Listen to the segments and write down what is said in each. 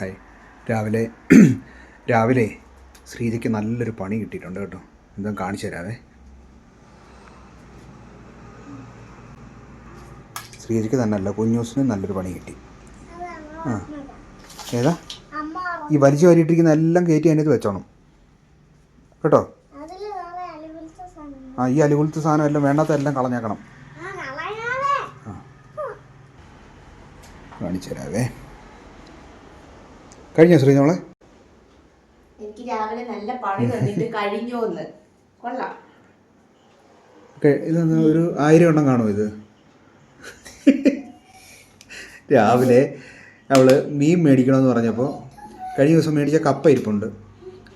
Hi. രാവിലെ രാവിലെ ശ്രീജയ്ക്ക് നല്ലൊരു പണി കിട്ടിയിട്ടുണ്ട് കേട്ടോ. എന്താ കാണിച്ചു തരാവേ. ശ്രീജയ്ക്ക് തന്നെ അല്ല കുഞ്ഞൂസിന് നല്ലൊരു പണി കിട്ടി. ആ. ഏതാ? ഈ വലിച്ചു വാരിയിട്ടിരിക്കുന്ന എല്ലാം കയറ്റി അതിനകത്ത് വെച്ചോണം. കേട്ടോ? ആ ഈ അലുകുലത്തെ സാധനം എല്ലാം വേണ്ടാത്ത എല്ലാം കളഞ്ഞേക്കണം. ആ. കാണിച്ചു തരാവേ. കഴിഞ്ഞോ ശ്രീ നമ്മളെ? എനിക്ക് രാവിലെ നല്ല പണി തന്നിട്ട് കഴിഞ്ഞോന്ന് കൊള്ളാം. ഇതൊന്ന് ഒരു ആയിരം എണ്ണം കാണുമോ ഇത്? രാവിലെ അവൾ മീൻ മേടിക്കണമെന്ന് പറഞ്ഞപ്പോൾ കഴിഞ്ഞ ദിവസം മേടിച്ച കപ്പ ഇരിപ്പുണ്ട്.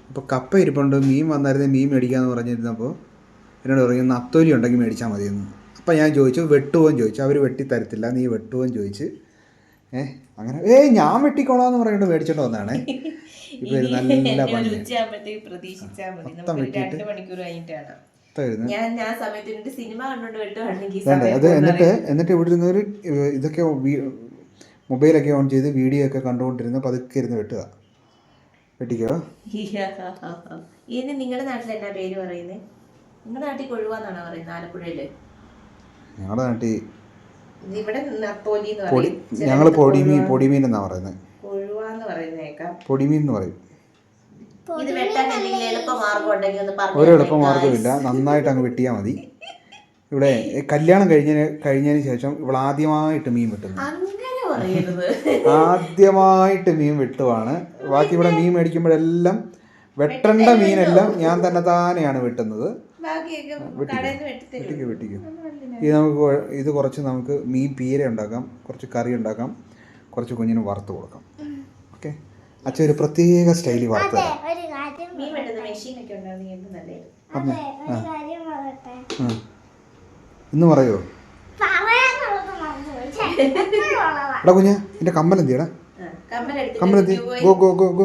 അപ്പോൾ കപ്പ ഇരിപ്പുണ്ട് മീൻ വന്നായിരുന്നേ മീൻ മേടിക്കാമെന്ന് പറഞ്ഞിരുന്നപ്പോൾ എന്നോട് പറഞ്ഞു നത്തോലി ഉണ്ടെങ്കിൽ മേടിച്ചാൽ മതിയെന്ന്. അപ്പോൾ ഞാൻ ചോദിച്ചു വെട്ടുപോൻ ചോദിച്ചു. അവർ വെട്ടി തരത്തില്ല നീ വെട്ടുപോൻ ചോദിച്ച് ഏ അങ്ങനെ ഏയ് ഞാൻ വെട്ടിക്കോളാന്ന് പറഞ്ഞിട്ട് മേടിച്ചോണ്ട് വന്നാണ് ഇപ്പൊ നല്ല പണി മൊത്തം വെട്ടിയിട്ട് ഞാൻ ഞാൻ സമയത്ത് എന്നിട്ട് സിനിമ കണ്ടോണ്ട് വെട്ടുവാണെങ്കിൽ അത് എന്നിട്ട് എന്നിട്ട് ഇവിടെ ഇരുന്നൊരു ഇതൊക്കെ വീ- മൊബൈലൊക്കെ ഓൺ ചെയ്ത് വീഡിയോ ഒക്കെ കണ്ടുകൊണ്ടിരുന്ന് പതുക്കെ ഇരുന്ന് വെട്ടുക. വെട്ടിക്കോ? നിങ്ങളുടെ നാട്ടിൽ എന്നാ പേര് പറയുന്നത് നിങ്ങളുടെ നാട്ടിൽ കൊഴുവാന്നാണോ പറയുന്നത്? ആലപ്പുഴയിൽ. ഞങ്ങളുടെ നാട്ടിൽ പൊടി പറയും. ഞങ്ങൾ പൊടിമീൻ പൊടിമീൻ എന്നാണ് പറയുന്നത് പൊടിമീൻ എന്ന് പറയും. ഒരു എളുപ്പമാർഗമില്ല നന്നായിട്ട് അങ്ങ് വെട്ടിയാൽ മതി. ഇവിടെ കല്യാണം കഴിഞ്ഞ കഴിഞ്ഞതിന് ശേഷം ഇവിടെ ആദ്യമായിട്ട് മീൻ വെട്ടുന്നു ആദ്യമായിട്ട് മീൻ വെട്ടുവാണ്. ബാക്കി ഇവിടെ മീൻ മേടിക്കുമ്പോഴെല്ലാം വെട്ടേണ്ട മീനെല്ലാം ഞാൻ തന്നെ താനെയാണ് വെട്ടുന്നത്. വെട്ടിക്കും. വെട്ടിക്കും ഇത് നമുക്ക് ഇത് കുറച്ച് നമുക്ക് മീൻ പീര ഉണ്ടാക്കാം കുറച്ച് കറി ഉണ്ടാക്കാം കുറച്ച് കുഞ്ഞിന് വറുത്ത് കൊടുക്കാം. ഓക്കെ? അച്ഛൻ ഒരു പ്രത്യേക സ്റ്റൈലിൽ വറുത്ത്. ഇന്ന് പറയോ? എടാ കുഞ്ഞ എന്റെ കമ്മൽ എന്തിയടാ കമ്മൽ എന്തി go go go go go,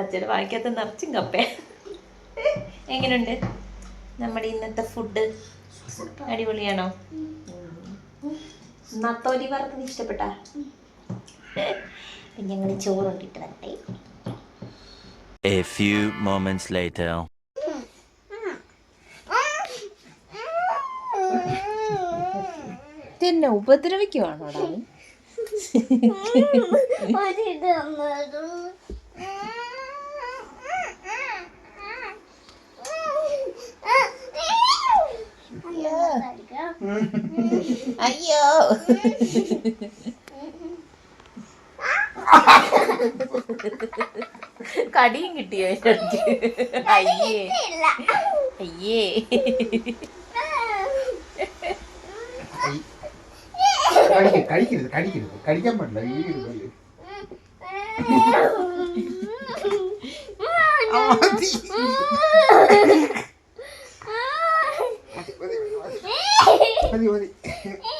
അച്ഛന്റെ വായിക്കാത്ത നിറച്ചും കപ്പ എങ്ങനെയുണ്ട് നമ്മുടെ ഇന്നത്തെ ഫുഡ് അടിപൊളിയാണോ? നത്തോലി വറുത്തത് ഇഷ്ടപ്പെട്ട? ഞങ്ങൾ ചോറുണ്ടിട്ട് വരട്ടെ. A few moments later. തന്നെ ഉപദ്രവിക്കുവാണോടാ ഒരിത് അയ്യോ, കടിയും കിട്ടിയോ അയ്യേ. അയ്യേ. കഴിക്കരുത് കഴിക്കരുത്. കഴിക്കാൻ പാടില്ല ആ, はい。